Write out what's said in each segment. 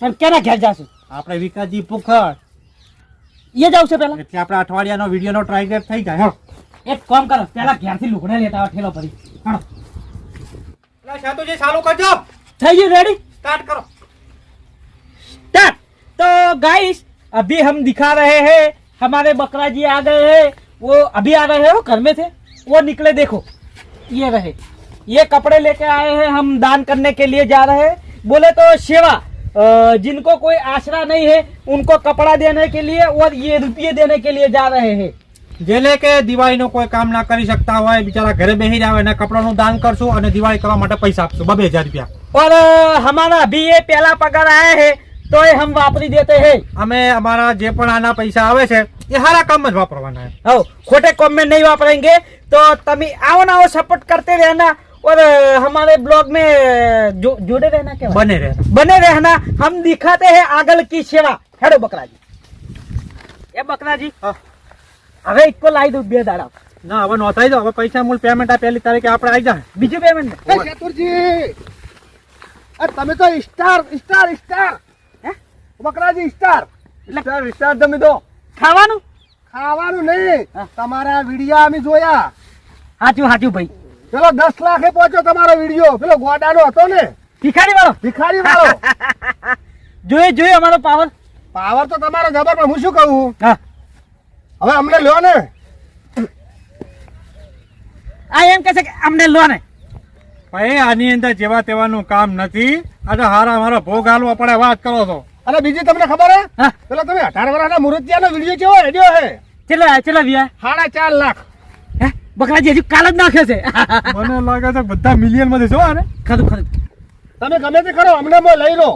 અને કેના ઘેર જાશું આપણે વિકાસજી પુખર એ જાવ છે પેલા એટલે આપણે અઠવાડિયાનો વિડીયોનો ટ્રાય થઈ જાય હો એક કામ કરો પેલા ઘેરથી લુગડા લેતા આવો ઠેલો પડી હાલો એટલે સાતુજી ચાલુ કરજો થઈ ગયું રેડી સ્ટાર્ટ કરો स्टार्ट तो गाइस अभी हम दिखा रहे हैं हमारे बकरा जी आ गए हैं वो अभी आ रहे हो घर में थे वो निकले देखो ये रहे ये कपड़े लेके आए हैं हम दान करने के लिए जा रहे हैं बोले तो सेवा अ, जिनको कोई आसरा नहीं है उनको कपड़ा देने के लिए और ये रुपये देने के लिए जा रहे हैं જેને કે દિવાળીનું કોઈ કામ ના કરી શકતા હોય બિચારા ઘરે બેસી રહ્યા હોય એને કપડાનું દાન કરશું અને દિવાળી કરવા માટે પૈસા આપશું બબે હજાર રૂપિયા और अ, हमारा अभी ये पहला पगार आया है तो ये हम वापरी देते हैं અમે અમારા જે પણ આના પૈસા આવે છે એ સારા કામમાં જ વાપરવાના છે हो खोटे कॉम में नहीं वापरेंगे तो तभी आओ ना आओ सपोर्ट करते रहना और अ, हमारे ब्लॉग में जो, जुड़े रहना क्या બને રહે बने रहना हम दिखाते हैं आगल की सेवा हेडो बकरा जी ये बकरा जी હા. હવે ઇકો લાવી દઉં બે દાડા ના હવે નોંધાઈ દો હવે પૈસા મૂળ પેમેન્ટ આ પહેલી તારીખે આપણે આવી જાય બીજું પેમેન્ટ એ ચતુરજી આ તમે તો સ્ટાર સ્ટાર સ્ટાર હે? બકરાજી સ્ટાર સ્ટાર સ્ટાર તમે તો ખાવાનું ખાવાનું નહીં હા. તમારા વિડિયા અમે જોયા હાચું હાચું ભાઈ પેલો દસ લાખે પહોંચ્યો તમારો વીડિયો. પેલો ગોડાનો હતો ને. ભિખારી વાળો ભિખારી વાળો જોઈએ જોઈએ અમારો પાવર. પાવર તો તમારો જબર પણ હું શું કહું? હવે અમને લો ને. આ એમ કહે છે કે અમને લો ને. ભાઈ આની અંદર જેવા તેવાનું કામ નથી. અને હારા મારા ભોગ હાલવા પડે વાત કરો છો. અને બીજી તમને ખબર હે? પેલા તમે અઢાર વર્ષના મુરતિયાનો વીડિયો કેવો હેડ્યો હે? ચલો ચલો વ્યા? સાડા ચાર લાખ. બકરાજી હજી કાલ જ નાખે છે. મને લાગે છે બધા મિલિયનમાં જો ને ખરું ખરું. તમે ગમે તે કરો અમને મોય લઈ લો.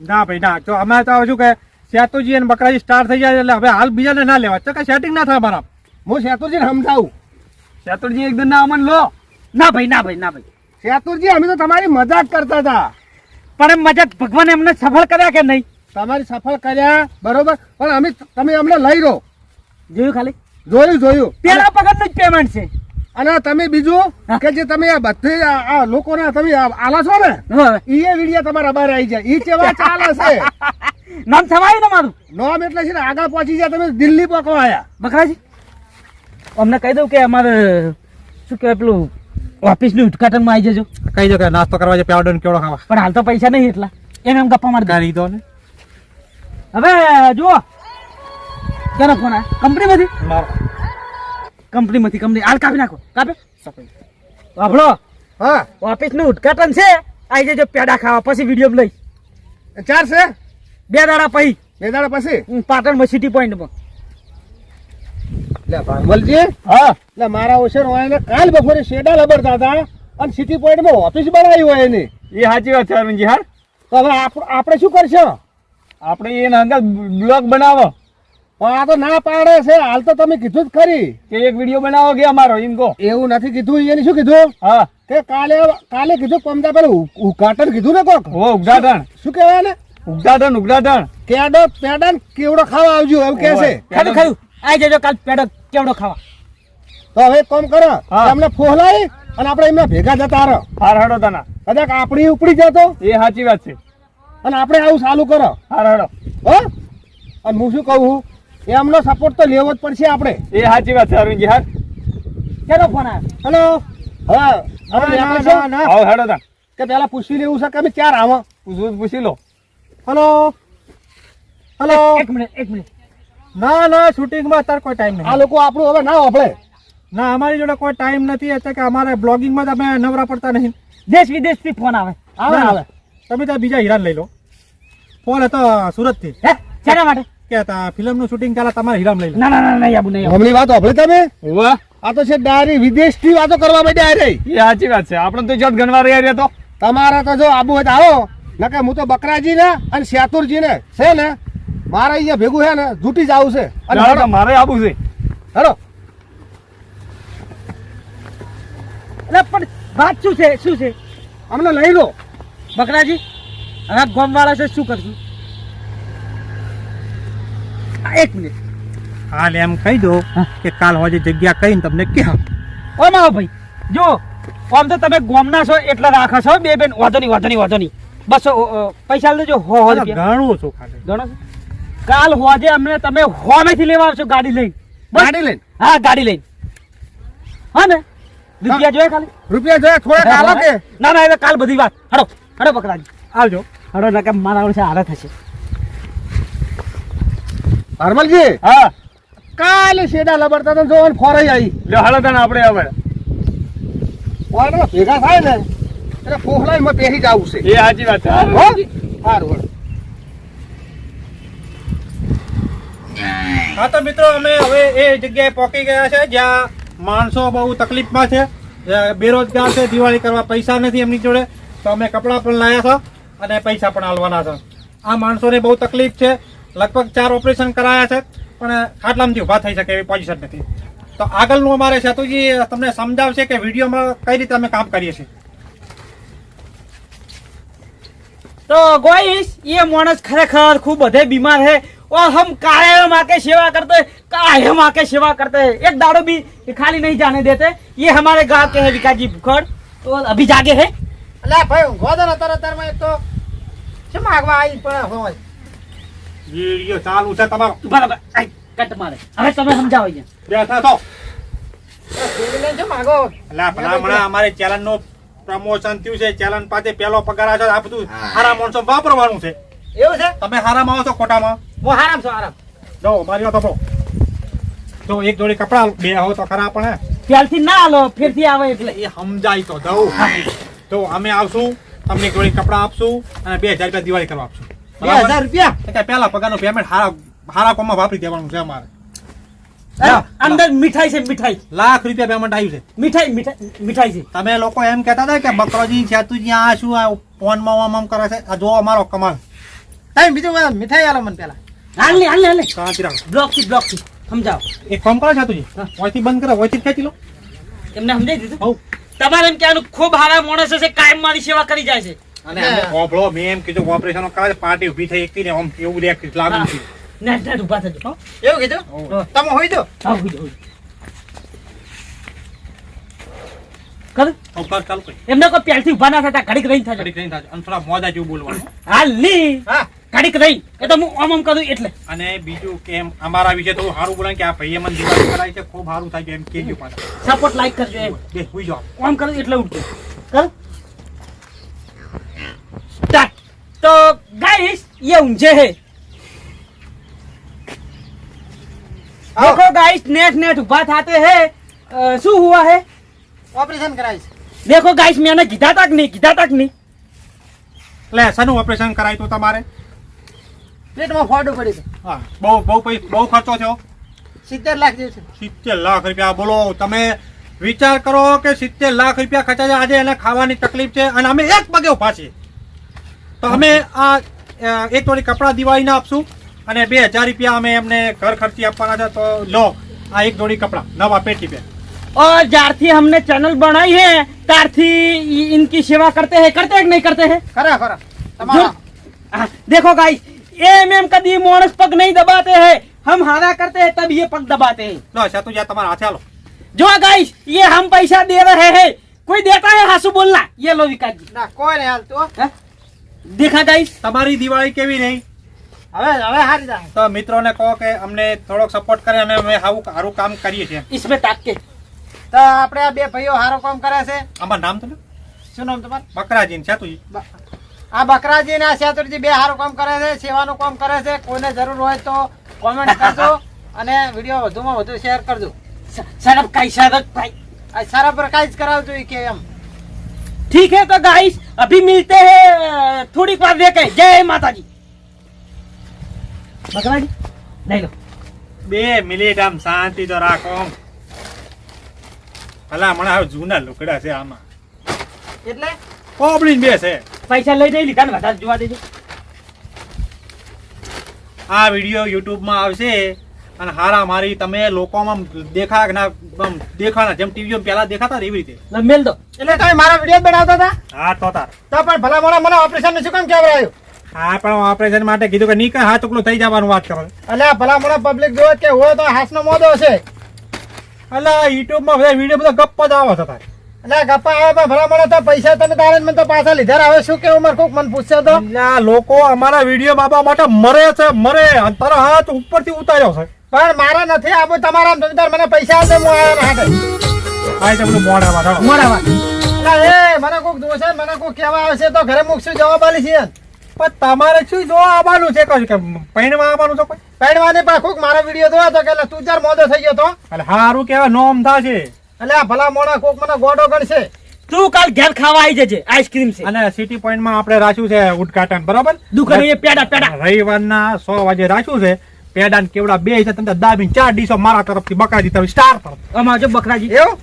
ના ભાઈ ના. જો અમે તો શું કે સેતુજી અને બકરાજી સ્ટાર્ટ થઈ જાય એટલે હવે હાલ બીજાને ના લેવા તો કે સેટિંગ ના થાય મારા હું શેતુરજીને સમજાવું. સેતુજી એકદમ ના અમન લો. ના ભાઈ ના ભાઈ ના ભાઈ. શેતુરજી અમે તો તમારી મજાક કરતા હતા. પણ એમ મજાક ભગવાન એમને સફળ કર્યા કે નહીં? તમારી સફળ કર્યા બરોબર. પણ અમે તમે અમને લઈ લો. જોયું ખાલી? જોયું જોયું. પેલા પગારનું જ પેમેન્ટ છે. અને તમે બીજું કે જે તમે આ બધે આ લોકોના તમે આલા છો ને એ વિડિયા તમારા બહાર આવી જાય. ઈ કેવા ચાલે છે? નામ થવાયું તમારું મારું? નોમ એટલે છે ને આગળ પહોંચી જાય તમે દિલ્હી પકવા આયા. બકરાજી અમને કહી દઉં કે અમારે શું કહેવાય પેલું ઓફિસનું ઉદઘાટનમાં આવી જજો. કહી દો કે નાસ્તો કરવા જાય પ્યાવડો ને કેવડો ખાવા. પણ હાલ તો પૈસા નહીં એટલા. એને એમ ગપ્પા મારી દો ને. હવે જુઓ. ક્યાંનો ફોન આ? કંપનીમાંથી? મારો. કંપનીમાંથી કંપની. હાલ કાપી નાખો. કાપે? વાપડો હા. ઓફિસનું ઉદઘાટન છે. આવી જજો પેડા ખાવા પછી વીડિયો લઈ. ચાર છે? બે દાડા પછી. બે દાડા પછી? હું પાટણમાં સિટી પોઈન્ટમાં લે ભાંગવલજી હા. લે મારા ઓછર હોય ને કાલ બપોરે શેડા લબડતા હતા અને સિટી પોઈન્ટમાં ઓફિસ બનાવી હોય એની. એ સાચી વાત છે અરવિંદજી હાર તો હવે આપણે શું કરશું? આપણે એના અંદર બ્લોગ બનાવો. પણ આ તો ના પાડે છે. હાલ તો તમે કીધું જ ખરી. કે એક વીડિયો બનાવો કે અમારો એમ કહો. એવું નથી કીધું એને શું કીધું? હા. કે કાલે કાલે કીધું પમદા પેલું ઉદઘાટન કીધું ને કોક? હો ઉદ્ઘાટન. શું કહેવાય ને ઉદ્ઘાટન ઉદ્ઘાટન. કેડો પેડન કેવડો ખાવા આવજો એમ કહે છે. ખાલી ખાયું આવી જજો કાલ પેડો કેવડો ખાવા. તો હવે કોમ કરો. હા. એમને ફોહલાઈ અને આપણે એમના ભેગા જતા રહો. હાર હડો તના. કદાચ આપણી ઉપડી જતો. એ સાચી વાત છે. અને આપણે આવું ચાલુ કરો. હાર હડો. હો? અને હું શું કહું? એમનો સપોર્ટ તો લેવો જ પડશે આપણે. એ સાચી વાત છે અરવિંદજી હા. કેનો ફોન આવ્યો? હેલો હા. હવે. આવો હેડો તા કે પેલા પૂછી લેવું છે કે અમે ચાર આવો પૂછવું પૂછી લો. હલો હલો એક મિનિટ એક મિનિટ. ના ના શૂટિંગમાં અત્યારે કોઈ ટાઈમ આ લોકો આપણું હવે ના આપણે ના અમારી જોડે કોઈ ટાઈમ નથી એટલે કે અમારે બ્લોગિંગમાં તમે નવરા પડતા નહીં. દેશ વિદેશથી ફોન આવે. આવે આવે. તમે તો બીજા હીરાન લઈ લો. ફોન હતો સુરતથી. હે? શેના માટે? કે ફિલ્મનું શૂટિંગ ચાલે તમારે હીરામ લઈ લો. ના ના ના નહીં આબુ નહીં હમણી વાત સાંભળી તમે? વાહ આ તો છે ડાયરી વિદેશથી વાતો કરવા માટે આ રહી. એ સાચી વાત છે. આપણે તો જત ગણવા રહ્યા તો. તમારે તો જો આબુ હોય તો આવો. નકે હું તો બકરાજી ને અને શ્યાતુરજી ને છે ને મારે અહીંયા ભેગું છે ને જૂટી જ આવું છે. અને મારે આબુ છે. હેડો. એટલે પણ વાત શું છે? શું છે? અમને લઈ લો. બકરાજી હવે ગોમ વાળા છે શું કરશું? એક મિનિટ. હાલ એમ કહી દો કે કાલ હોજે જગ્યા કહીને તમને ક્યાં ઓ માવો ભાઈ જો આમ તો તમે ગોમના છો એટલે રાખો છો બે બેન વાંધો નહીં વાંધો નહીં વાંધો નહીં. બસો પૈસા લેજો હો હો રૂપિયા. ઘણું છું ખાલી. ગણો કાલ હોજે અમને તમે હોમેથી લેવા આવશો ગાડી લઈને. ગાડી લઈને? હા ગાડી લઈને. હા ને? રૂપિયા જોઈએ ખાલી? રૂપિયા જોઈએ થોડા કાલ કે? ના ના એ કાલ બધી વાત. હડો હડો બકરાજી આવજો. હડો ના કે મારા હારે થશે. હરમલજી હા. કાલે શેડા લબડતા તો જોવાનું ફોરાઈ આવી. લે હાલો તને આપણે હવે. ઓય ભેગા થાય ને એટલે ફોહલાઈમાં પેહી જવું છે. એ સાચી વાત છે. સારું હા. તો મિત્રો અમે હવે એ જગ્યાએ પહોંચી ગયા છે જ્યાં માણસો બહુ તકલીફમાં છે. બેરોજગાર છે દિવાળી કરવા પૈસા નથી એમની જોડે. તો અમે કપડાં પણ લાયા છો અને પૈસા પણ હાલવાના છે. આ માણસોને બહુ તકલીફ છે. લગભગ ચાર ઓપરેશન કરાયા છે પણ ખાટલામાંથી ઊભા થઈ શકે એવી પોઝિશન નથી તો આગળનું અમારે સેતુજી તમને સમજાવશે કે વિડીયોમાં કઈ રીતે અમે કામ કરીએ છીએ तो गोइस ये मानस खरेखर खूब बधे बीमार है और हम कायम आके सेवा करते हैं कायम आके सेवा करते हैं एक दाड़ो भी खाली नहीं जाने देते ये हमारे गांव के हैं विकास जी भुखड़ तो अभी जागे है અલ્યા ભાઈ ઊંઘો દો ને અત્યારે અત્યારમાં એક તો શું માગવા આવી પણ હોય વીડિયો ચાલુ છે તમારો. બરાબર કટ મારે. હવે તમે સમજાવો બેઠા અમારે ચેનલ પ્રમોશન થયું છે ચેનલ પાસે પેલો પગાર આવે આ સારા માણસો વાપરવાનું છે. એવું છે? તમે હારામાં આવો ખોટામાં? હું હારામ છું હારામ. જો મારી તો તો એક જોડી કપડા બે આવો તો ખરા પણ ત્યારથી ના લો ફેરથી આવે એટલે. એ સમજાય તો દઉં. તો અમે આવશું તમને એક જોડી કપડા આપશું અને બે હજાર રૂપિયા દિવાળી કરવા આપશું. બે હજાર રૂપિયા. એટલે પહેલા પગારનું પેમેન્ટ હારા હારા કોમમાં વાપરી દેવાનું છે અમારે. અંદર મીઠાઈ છે મીઠાઈ. લાખ રૂપિયા પેમેન્ટ આવ્યું છે. મીઠાઈ મીઠાઈ છે. તમે લોકો એમ કહેતા હતા કે બકરોજી સેતુજી આ શું આ ફોનમાં આમ આમ કરે છે? આ જો અમારો કમાલ. બીજું મીઠાઈ આલો મને પેલા હાલ રાખો બ્લોકથી બ્લોકથી. સમજાવો. એક કામ કરો સેતુજી હા. ઓયથી બંધ કરો ઓયથી ખેંચી લો. એમને સમજાઈ દીધું? તમારે એમ કહેવાનું ખૂબ હારા માણસ છે કાયમ મારી સેવા કરી જાય છે. અને અમે ઓભળો મેં એમ કીધું ઓપરેશન કરે પાર્ટી ઊભી થઈ એકથી ને આમ એવું દેખ લાગુ છે નેટ નેટ ઊભા થજો હો. એવું કીધું? તમે હોય તો હા, હોય જાઓ, કર. ઓપર ચાલ કોઈ એમને કોઈ પેલથી ઊભા ના થતા ઘડીક રહીને થજો. ઘડીક રહીને થાજો. અને થોડા મોજા જેવું બોલવાનું. હાલ. ની હા. ઘડીક રહી. એ તો હું આમ આમ કરું એટલે. અને બીજું કે એમ અમારા વિશે થોડું સારું બોલે કે આ ભાઈએ મને દિવાળી કરાવી છે ખૂબ સારું થાય છે એમ કેજો પાછા. સપોર્ટ લાઈક કરજો એમ. બે હુઈ જાઓ. આમ કરું એટલે ઉઠજો કર. તો गाइस ये ऊंचे है आओ। देखो गाइस नेट नेट उभा थाते हैं अ, શું हुआ है ઓપરેશન કરાય છે देखो गाइस मैंने કીધા તક નહીં કીધા તક નહીં એટલે શાનું ઓપરેશન કરાય તો તમારે પેટમાં ફોડું પડી છે હા બહુ બહુ પૈ બહુ ખર્ચો થયો સિત્તેર લાખ જેવું છે સિત્તેર લાખ રૂપિયા બોલો તમે વિચાર કરો કે સિત્તેર લાખ રૂપિયા ખર્ચા છે આજે એને ખાવાની તકલીફ છે અને અમે એક પગે ઉભા છીએ તો અમે આ એક થોડી કપડા દિવાળીના આપશું અને બે હજાર રૂપિયા અમે એમને ઘર ખર્ચી આપવાના છે. તો લો આ એક જોડી કપડા નવા પેટી પે જ્યારથી हमने ચેનલ બનાવી હે ત્યારથી ઇનકી સેવા કરતે હે કરતે કે નહીં કરતે હે? ખરા ખરા તમારા. हाँ, देखो गाइस एम एम कभी मोनस पग नहीं दबाते हैं हम हारा करते हैं तब ये पग લો અચ્છા તું જા તમારા હાથે હાલો जो गाइस ये हम पैसा दे रहे हैं कोई देता है हासू बोलना ये लो विकास जी ના કોઈ નહીં હાલતું હો. દેખાતા તમારી દિવાળી કેવી રહી? હવે હવે હારી જાય. મિત્રોને કહો કે અમને થોડોક સપોર્ટ કરે અને અમે હાવું સારું કામ કરીએ છીએ. ઈસમે તાકે. તો આપણે આ બે ભાઈઓ સારું કામ કરે છે. અમાર નામ તો શું નામ તમારું? બકરાજી ને સેતુજી આ બકરાજી ને આ સેતુજી બે સારું કામ કરે છે સેવાનું કામ કરે છે. કોઈને જરૂર હોય તો કોમેન્ટ કરજો અને વીડિયો વધુમાં વધુ શેર કરજો. સરબ કાઈ સરબ ભાઈ આ સરબ જ કરાવજો કે એમ. ઠીક હે તો ગાઈસ अभी मिलते हैं अ, थोड़ी बार देखे जय माता जी बकरा जी नहीं लो બે મિનિટ આમ શાંતિ તો રાખો ભલા હમણાં હવે જૂના લુકડા છે આમાં એટલે કોબડીને બે છે પૈસા લઈ નહીં લીધા ને વધારે જોવા દેજો આ વિડીયો યુટ્યુબમાં આવશે અને હારા મારી તમે લોકોમાં દેખા ના દેખાના જેમ ટીવીઓ પહેલા દેખાતા ને એવી રીતે. મેલ દો. એટલે તમે મારા વીડિયો બનાવતા હતા? હા તો તાર. તો પણ ભલા મોડા મને ઓપરેશન શું કામ કહેવાયું હા પણ ઓપરેશન માટે કીધું કે નહીં કઈ હાથ ટુકડું થઈ જવાનું વાત કરો. એટલે ભલા મોડા પબ્લિક જોવે કે હોય તો હાથનો મોદો હશે. એટલે યુટ્યુબમાં બધા વીડિયો બધા ગપ્પ જ આવે છે તારે. એટલે ગપ્પા આવે પણ ભલામણો તો પૈસા તમે તારે ને મને તો પાછા લીધા હવે શું કેવું મારે કોક મને પૂછશે તો. લોકો અમારા વીડિયો બાબા માટે મરે છે મરે. અને તારો હાથ ઉપરથી ઉતાર્યો છે. પણ મારે નથી આપવું તમારા તમે મને પૈસા આપે હું આવ્યા હાટે. આઈ છે મોડા વાત. મોડા વાત એ મને કોક દોષે મને કોક કહેવા આવશે તો ઘરે મૂકશું જવાબ આલી છે? પણ તમારે શું જોવા આવવાનું છે? કશું કે પૈણવા આવવાનું છે કોઈ? પેડવાની પણ કોક મારો વીડિયો જોયો તો કે તું ચાર મોદો થઈ ગયો તો? એટલે હારું કેવા નોમ થશે. એટલે આ ભલા મોડા કોક મને ગોડો ગણશે. તું કાલ ઘેર ખાવા આવી જજે આઈસ્ક્રીમ છે. અને સિટી પોઈન્ટમાં આપણે રાખ્યું છે ઉદઘાટન બરાબર? દુકાન એ પેડા પેડા. રવિવારના સો વાગે રાખ્યું છે પેડા ને કેવડા બે છે તમને દાબીને ચાર ડીશો મારા તરફથી બકરાજી તમે સ્ટાર તરફ અમાર જો બકરાજી. એવું?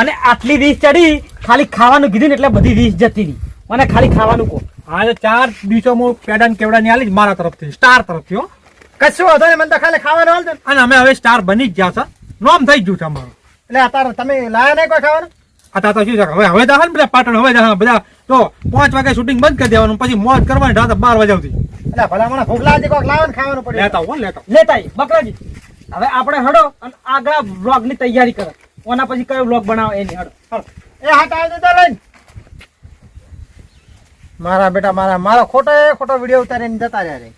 અને આટલી વીસ ચડી ખાલી ખાવાનું કીધું ને એટલે બધી વીસ જતી રહી. મને ખાલી ખાવાનું કહો. આજે ચાર ડીશો હું પેડા ને કેવડા ની આલી મારા તરફથી સ્ટાર તરફથી હો. કશું હતો ને મને તો ખાલી ખાવાનું હાલ અને અમે હવે સ્ટાર બની જ ગયા છે. નોમ થઈ ગયું છે અમારું. એટલે અત્યારે તમે લાયા નહીં કોઈ ખાવાનું? આ તો શું છે હવે હવે દહન બધા પાટણ હવે દહન બધા તો પાંચ વાગે શૂટિંગ બંધ કરી દેવાનું પછી મોજ કરવાની રાત બાર વાગ્યા આવતી એટલે ભલા મને ભૂખ લાગે કોક લાવવાનું ખાવાનું પડે. લેતા હો લેતા લેતા બકરાજી હવે આપણે હડો અને આગળ બ્લોગની તૈયારી કરે. ઓના પછી કયો વ્લોગ બનાવો એની હડો. એ હાથ આવી દેતા લઈને. મારા બેટા મારા મારો ખોટો ખોટો વીડિયો ઉતારીને જતા રહ્યા રે